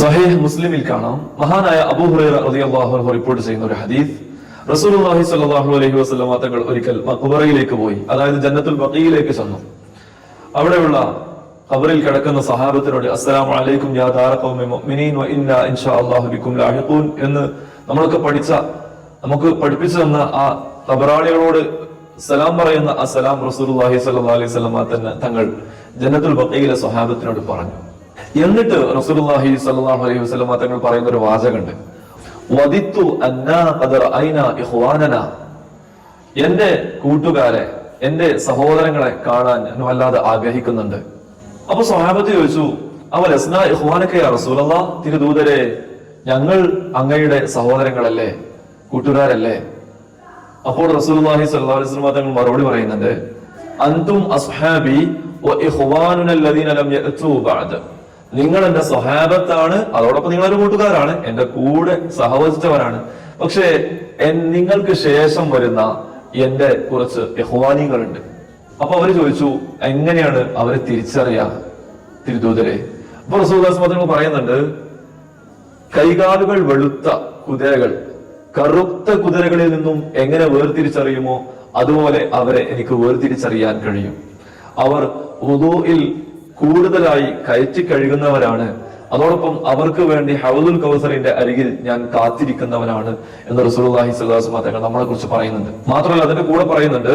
സഹീഹ് മുസ്ലിമിൽ കാണാം. മഹാനായ അബൂ റളിയല്ലാഹു അൻഹു റിപ്പോർട്ട് ചെയ്യുന്ന ഒരു ഹദീസ്. റസൂലുള്ളാഹി സ്വല്ലല്ലാഹു അലൈഹി വസല്ലം തങ്ങൾ ഒരിക്കൽ മഖബറയിലേക്ക് പോയി. അതായത് ജന്നത്തുൽ ബഖീയിലേക്ക് ചെന്നു. അവിടെയുള്ള ഖബറിൽ കിടക്കുന്ന സഹാബത്തിനോട് അസ്സലാമു അലൈക്കും യാ ദാറ ഖൗമി മുഅ്മിനീൻ വ ഇന്നാ ഇൻഷാ അല്ലാഹു ബിക്കും ലാഹിഖൂൻ എന്ന് നമ്മളൊക്കെ പഠിച്ച നമുക്ക് പഠിപ്പിച്ചു തന്ന ആ തബറാളികളോട് സലാം പറയുന്ന ആ സലാം റസൂലുള്ളാഹി സ്വല്ലല്ലാഹു അലൈഹി വസല്ലം തന്നെ തങ്ങൾ ജന്നത്തുൽ ബഖീയിലെ സഹാബത്തിനോട് പറഞ്ഞു. എന്നിട്ട് റസൂലുള്ളാഹി സ്വല്ലല്ലാഹു അലൈഹി വസല്ലം തങ്ങൾ പറയുന്ന ഒരു വാചകമുണ്ട്. വദിത്തു അന്നാ ഖദ ഐനാ ഇഖ്വാനനാ. എന്റെ കൂട്ടുകാരെ എന്റെ സഹോദരങ്ങളെ കാണാൻ ഞാൻ വല്ലാതെ ആഗ്രഹിക്കുന്നുണ്ട്. അപ്പൊ സ്വഹാബത്ത് ചോദിച്ചു അവ ലസ്ന ഇഹ്വാനക്കെ റസൂലല്ലാ? തിരുദൂതരെ ഞങ്ങൾ അങ്ങയുടെ സഹോദരങ്ങളല്ലേ കൂട്ടുകാരല്ലേ? അപ്പോൾ റസൂലുള്ളാഹി സ്വല്ലല്ലാഹു അലൈഹി വസല്ലം തങ്ങൾ മറുപടി പറയുന്നുണ്ട് അന്തും അസ്ഹാബി നിങ്ങൾ എന്റെ സ്വഹാബത്താണ് അതോടൊപ്പം നിങ്ങളൊരു കൂട്ടുകാരാണ് എന്റെ കൂടെ സഹവസിച്ചവരാണ്. പക്ഷേ നിങ്ങൾക്ക് ശേഷം വരുന്ന എന്റെ കുറച്ച് യഹ്വാനികളുണ്ട് അപ്പൊ അവർ ചോദിച്ചു എങ്ങനെയാണ് അവരെ തിരിച്ചറിയാ തിരുദൂതരെ? അപ്പൊ റസൂദാസ്മതങ്ങൾ പറയുന്നുണ്ട് കൈകാലുകൾ വെളുത്ത കുതിരകൾ കറുത്ത കുതിരകളിൽ നിന്നും എങ്ങനെ വേർതിരിച്ചറിയുമോ അതുപോലെ അവരെ എനിക്ക് വേർതിരിച്ചറിയാൻ കഴിയും. അവർ ഉദൂയിൽ കൂടുതലായി കയറ്റി കഴുകുന്നവരാണ്. അതോടൊപ്പം അവർക്ക് വേണ്ടി ഹൗദുൽ കൗസറിന്റെ അരികിൽ ഞാൻ കാത്തിരിക്കുന്നവനാണ് എന്ന് സ്വല്ലല്ലാഹു അലൈഹി തങ്ങൾ നമ്മളെ കുറിച്ച് പറയുന്നുണ്ട്. മാത്രമല്ല അതിന്റെ കൂടെ പറയുന്നുണ്ട്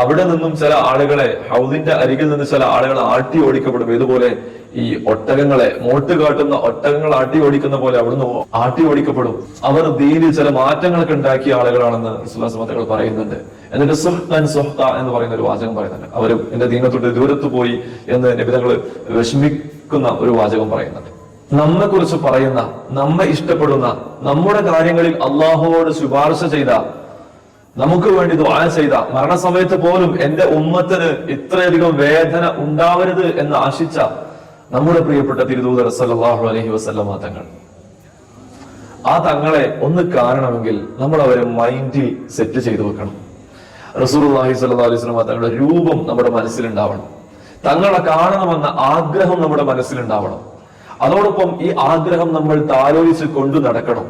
അവിടെ നിന്നും ചില ആളുകളെ ഹൗദിന്റെ അരികിൽ നിന്ന് ചില ആളുകൾ ആട്ടി ഓടിക്കപ്പെടും. ഇതുപോലെ ഈ ഒട്ടകങ്ങളെ മോട്ട് കാട്ടുന്ന ഒട്ടകങ്ങൾ ആട്ടി ഓടിക്കുന്ന പോലെ അവിടുന്ന് ആട്ടി ഓടിക്കപ്പെടും. അവർ ദീനിൽ ചില മാറ്റങ്ങളൊക്കെ ഉണ്ടാക്കിയ ആളുകളാണെന്ന് സുല്ലാസ്മത്തകൾ പറയുന്നുണ്ട്. എന്നിട്ട് സുഹ്തൻ സുഹ്ത എന്ന് പറയുന്ന ഒരു വാചകം പറയുന്നുണ്ട്. അവർ എന്റെ ദീനത്തോട്ട് ദൂരത്ത് പോയി എന്ന് നിബിതങ്ങൾ വിഷമിക്കുന്ന ഒരു വാചകം പറയുന്നുണ്ട്. നമ്മെ കുറിച്ച് പറയുന്ന നമ്മെ ഇഷ്ടപ്പെടുന്ന നമ്മുടെ കാര്യങ്ങളിൽ അള്ളാഹുവോട് ശുപാർശ ചെയ്ത നമുക്ക് വേണ്ടി ദ്വാരം ചെയ്ത മരണസമയത്ത് പോലും എന്റെ ഉമ്മത്തിന് ഇത്രയധികം വേദന ഉണ്ടാവരുത് എന്ന് ആശിച്ച നമ്മുടെ പ്രിയപ്പെട്ട തിരുദൂതർ സല്ലല്ലാഹു അലഹി വസ്ലമ തങ്ങൾ. ആ തങ്ങളെ ഒന്ന് കാണണമെങ്കിൽ നമ്മൾ അവരെ മൈൻഡിൽ സെറ്റ് ചെയ്തു വെക്കണം. റസൂലുള്ളാഹി സല്ലാ അലൈഹി വസല്ലമ തങ്ങളുടെ രൂപം നമ്മുടെ മനസ്സിലുണ്ടാവണം. തങ്ങളെ കാണണമെന്ന ആഗ്രഹം നമ്മുടെ മനസ്സിലുണ്ടാവണം. അതോടൊപ്പം ഈ ആഗ്രഹം നമ്മൾ താലോലിച്ച് കൊണ്ടു നടക്കണം.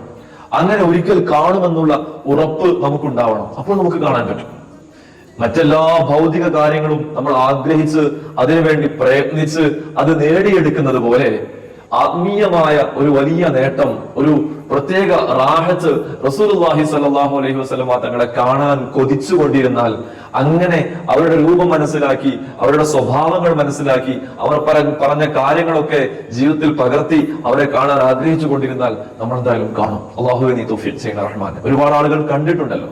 അങ്ങനെ ഒരിക്കൽ കാണുമെന്നുള്ള ഉറപ്പ് നമുക്കുണ്ടാവണം. അപ്പോൾ നമുക്ക് കാണാൻ പറ്റും. മറ്റെല്ലാ ഭൗതിക കാര്യങ്ങളും നമ്മൾ ആഗ്രഹിച്ച് അതിനുവേണ്ടി പ്രയത്നിച്ച് അത് നേടിയെടുക്കുന്നത് പോലെ ആത്മീയമായ ഒരു വലിയ നേട്ടം ഒരു പ്രത്യേക റാഹത്ത് റസൂലുള്ളാഹി സലാഹു അലൈഹി വസ്ലമ തങ്ങളെ കാണാൻ കൊതിച്ചുകൊണ്ടിരുന്നാൽ അങ്ങനെ അവരുടെ രൂപം മനസ്സിലാക്കി അവരുടെ സ്വഭാവങ്ങൾ മനസ്സിലാക്കി അവർ പറ- പറഞ്ഞ കാര്യങ്ങളൊക്കെ ജീവിതത്തിൽ പകർത്തി അവരെ കാണാൻ ആഗ്രഹിച്ചു കൊണ്ടിരുന്നാൽ നമ്മൾ എന്തായാലും കാണും. അള്ളാഹുവിനെ നീ തൗഫീഖ് ചെയ്യണ റഹ്മാൻ ഒരുപാട് ആളുകൾ കണ്ടിട്ടുണ്ടല്ലോ.